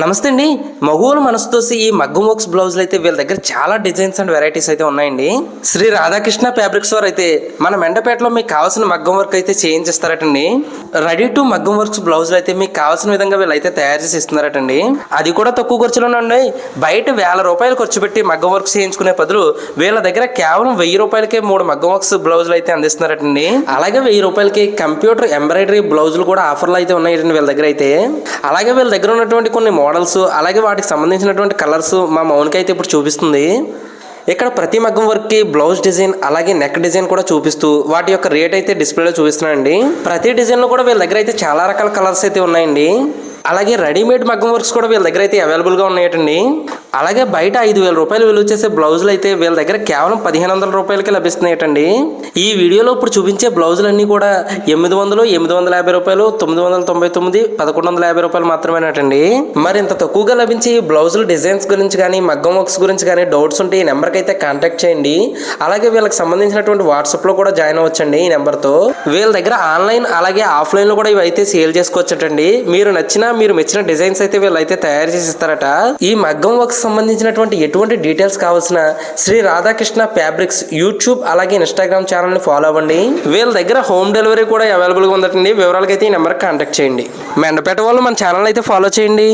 నమస్తే అండి. మగవులు మనసుతోసి ఈ మగ్గం వర్క్స్ బ్లౌజులు అయితే వీళ్ళ దగ్గర చాలా డిజైన్స్ అండ్ వెరైటీస్ అయితే ఉన్నాయండి. శ్రీ రాధాకృష్ణ ఫ్యాబ్రిక్స్ వారు అయితే మన మెండపేటలో మీకు కావాల్సిన మగ్గం వర్క్ అయితే చేయించిస్తారటండి. రెడీ టు మగ్గం వర్క్స్ బ్లౌజులు అయితే మీకు కావాల్సిన విధంగా వీళ్ళు అయితే తయారు చేసి ఇస్తున్నారటండి. అది కూడా తక్కువ ఖర్చులోనే ఉన్నాయి బయట వేల రూపాయలు ఖర్చు పెట్టి మగ్గం వర్క్స్ చేయించుకునే బదులు వీళ్ళ దగ్గర కేవలం వెయ్యి రూపాయలకే మూడు మగ్గం వర్క్స్ బ్లౌజులు అయితే అందిస్తున్నారటండి. అలాగే వెయ్యి రూపాయలకి కంప్యూటర్ ఎంబ్రాయిడరీ బ్లౌజులు కూడా ఆఫర్లు అయితే ఉన్నాయి వీళ్ళ దగ్గర అయితే. అలాగే వీళ్ళ దగ్గర ఉన్నటువంటి కొన్ని మోడల్స్ అలాగే వాటికి సంబంధించినటువంటి కలర్స్ మా మౌనికి అయితే ఇప్పుడు చూపిస్తుంది. ఇక్కడ ప్రతి మగ్గం వర్క్కి బ్లౌజ్ డిజైన్ అలాగే నెక్ డిజైన్ కూడా చూపిస్తూ వాటి యొక్క రేట్ అయితే డిస్ప్లేలో చూపిస్తున్నానండి. ప్రతి డిజైన్లో కూడా వీళ్ళ దగ్గర అయితే చాలా రకాల కలర్స్ అయితే ఉన్నాయండి. అలాగే రెడీమేడ్ మగ్గం వర్క్స్ కూడా వీళ్ళ దగ్గర అయితే అవైలబుల్గా ఉన్నాయటండి. అలాగే బయట ఐదు వేల రూపాయలు విలువ చేసే బ్లౌజులు అయితే వీళ్ళ దగ్గర కేవలం పదిహేను వందల రూపాయలకి లభిస్తున్నాయటండి. ఈ వీడియోలో ఇప్పుడు చూపించే బ్లౌజులన్నీ కూడా ఎనిమిది వందలు ఎనిమిది వందల యాభై రూపాయలు తొమ్మిది వందల తొంభై తొమ్మిది పదకొండు వందల యాభై రూపాయలు మాత్రమేనటండి. మరి ఇంత తక్కువగా లభించే ఈ బ్లౌజుల డిజైన్స్ గురించి కానీ మగ్గం వర్క్స్ గురించి కానీ డౌట్స్ ఉంటే ఈ నెంబర్కి అయితే కాంటాక్ట్ చేయండి. అలాగే వీళ్ళకి సంబంధించినటువంటి వాట్సాప్లో కూడా జాయిన్ అవ్వచ్చండి ఈ నెంబర్తో. వీళ్ళ దగ్గర ఆన్లైన్ అలాగే ఆఫ్లైన్లో కూడా ఇవి అయితే సేల్ చేసుకోవచ్చటండి. మీరు నచ్చిన మీరు మెచ్చిన డిజైన్స్ అయితే వీళ్ళు అయితే తయారు చేసి ఇస్తారట ఈ మగ్గం వర్క్ సంబంధించినటువంటి ఎటువంటి డీటెయిల్స్ కావాల్సిన శ్రీ రాధాకృష్ణ ఫ్యాబ్రిక్స్ యూట్యూబ్ అలాగే ఇన్స్టాగ్రామ్ ఛానల్ని ఫాలో అవ్వండి. వీళ్ళ దగ్గర హోమ్ డెలివరీ కూడా అవైలబుల్గా ఉందటండి. వివరాలకైతే ఈ నెంబర్ కాంటాక్ట్ చేయండి. మెండపేట వాళ్ళు మన ఛానల్ అయితే ఫాలో చేయండి.